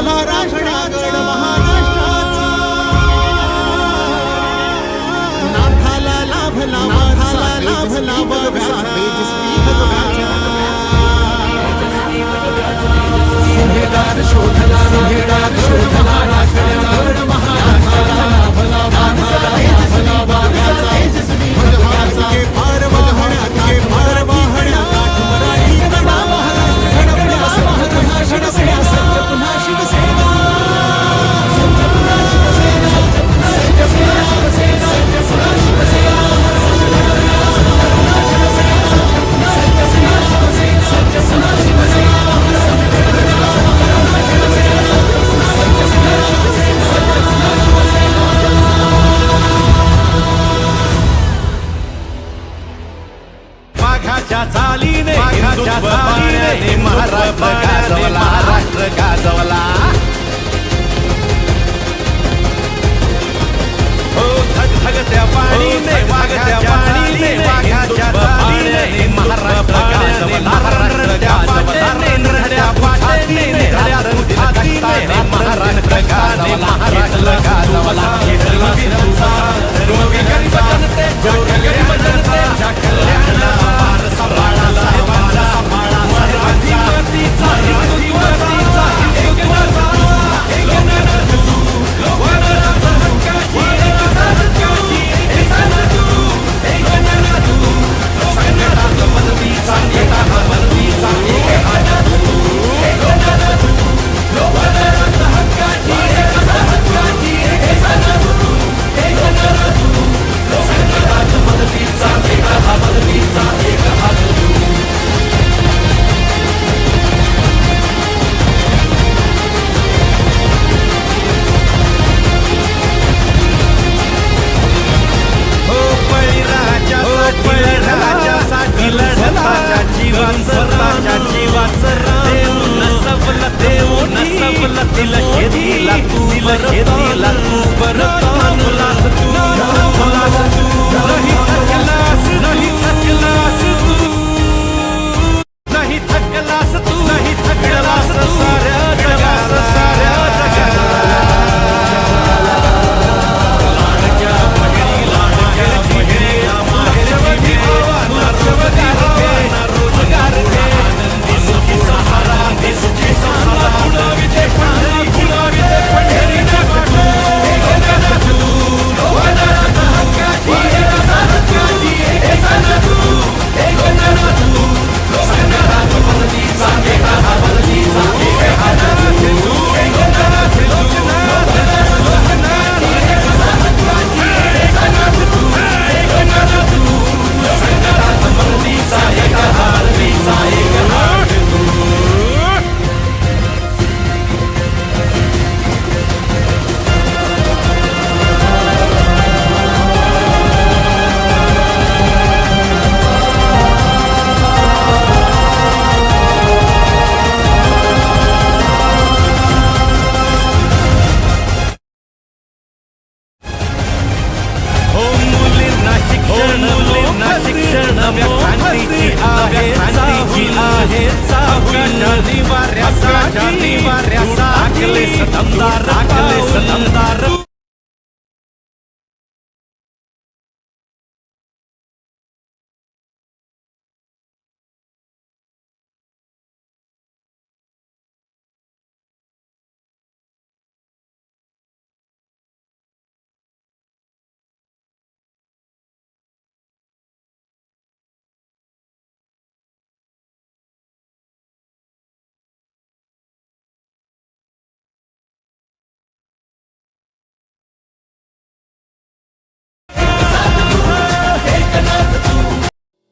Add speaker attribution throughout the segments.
Speaker 1: महाराष्ट्रात महाराष्ट्राचा. नाथाला लाभला वारसाला लाभला वारसा
Speaker 2: शोधला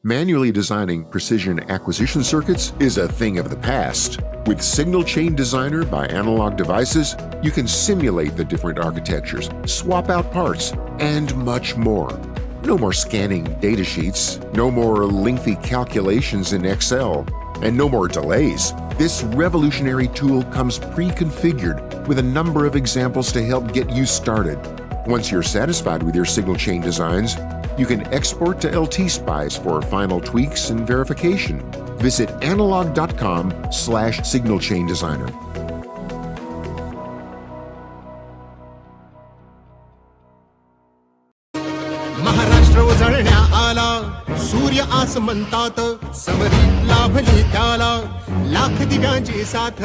Speaker 3: Manually designing precision acquisition circuits is a thing of the past. With Signal Chain Designer by Analog Devices, you can simulate the different architectures, swap out parts, and much more. No more scanning data sheets, no more lengthy calculations in Excel, and no more delays. This revolutionary tool comes pre configured with a number of examples to help get you started. Once you're satisfied with your signal chain designs, you can export to LT Spies for final tweaks and verification. Visit analog.com slash signal chain designer.
Speaker 1: Maharashtra उजळण्या आला Surya आस म्हणतात summary लाभली त्याला लाख दिगांची साथ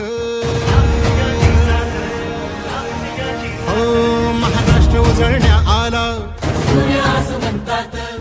Speaker 1: हो महाराष्ट्र उजळण्या आला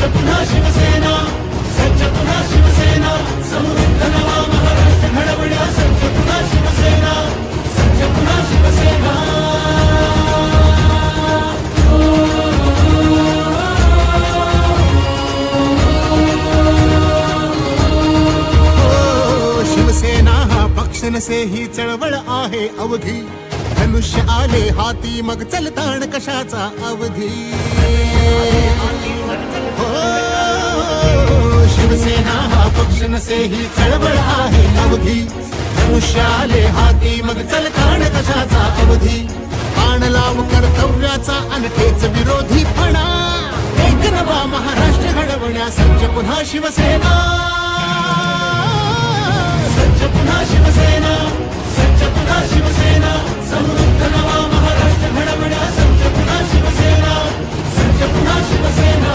Speaker 1: सज्ज पुन्हा शिवसेना सज्ज पुन्हा शिवसेना समृद्ध नवा महाराष्ट्र घडवण्या सज्ज पुन्हा शिवसेना सज्ज पुन्हा शिवसेना. हो, शिवसेना हा पक्ष नसे ही चळवळ आहे अवघी धनुष्य आले हाती मग चलताण कशाचा अवधी? शिवसेना हा पक्ष नसे ही चळवळ आहे अवधी. धनुष्याले हाती मग चलताण कशाचा अवधी? बाण लाव कर्तव्याचा अनखेच विरोधीपणा एक नवा महाराष्ट्र घडवण्या सज्ज पुन्हा शिवसेना. सज्ज पुन्हा शिवसेना सज्ज पुन्हा शिवसेना. समृद्ध नवा महाराष्ट्र घडवण्या सज्ज पुन्हा शिवसेना सज्ज पुन्हा शिवसेना.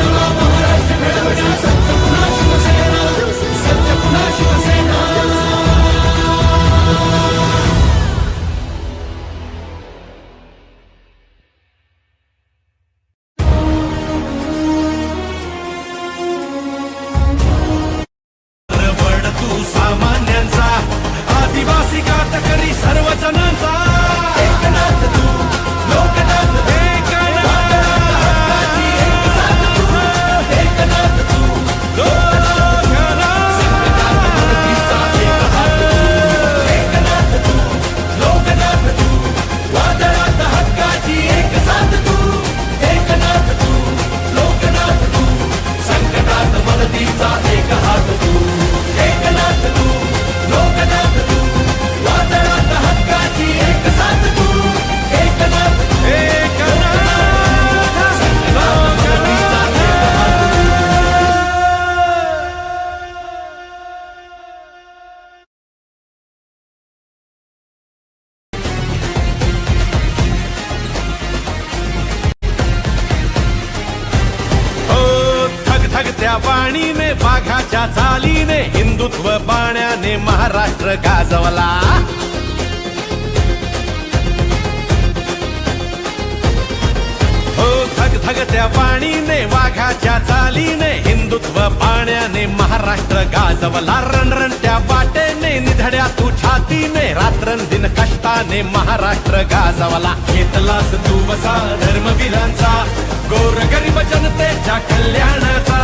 Speaker 1: नवा महाराष्ट्र
Speaker 2: चालीने हिंदुत्व पाण्याने महाराष्ट्र गाजवला. हो थग थग त्या वाघाच्या चालीने हिंदुत्व पाण्याने महाराष्ट्र गाजवला. रणरणत्या वाटेने निधड्या तू छातीने रात्रंदिन कष्टाने महाराष्ट्र गाजवला. घेतलास तू वसा धर्मवीरांचा गोर गरीब जनतेच्या कल्याणाचा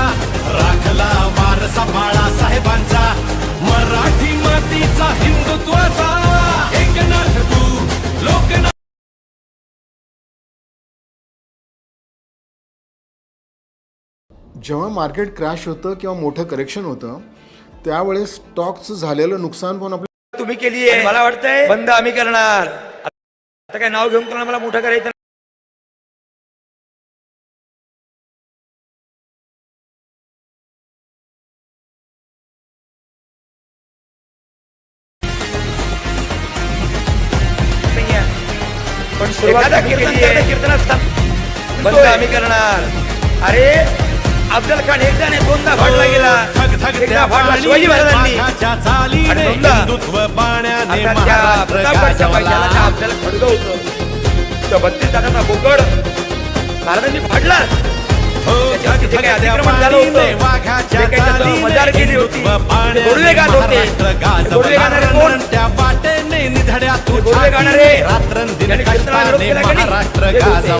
Speaker 2: राखला वारसा बाळा साहेबांचा मराठी मातीचा हिंदुत्वाचा. एकनाथ तू लोकनाथ
Speaker 1: जेव्हा मार्केट क्रॅश होतं किंवा मोठं करेक्शन होतं त्यावेळेस स्टॉकचं झालेलं नुकसान पण आपल्या
Speaker 4: तुम्ही केली आहे मला वाटतंय बंद आम्ही करणार. आता काय नाव घेऊन मला मोठं करायचं कीर्तन बंद आम्ही करणार. अरे अफजल खान एकदा नाही दोनदा फाडला गेला. एकदा फाडला शिवाजी महाराजांनी. आणि दोनदा. प्रतापगडच्या पैशाला त्या आपल्याला खडगं होतं बत्तीस तासाचा बोकड. महाराजांनी फाडला
Speaker 2: हो,
Speaker 4: त्याच्यावरती जे काही अतिक्रमण झालं होतं
Speaker 2: वाघाच्या
Speaker 4: जे काही त्याचं मजार केली होती गोडवे गात गोडवे गाणारे कोण गोडवे गाणारे विरोध केला का नाही?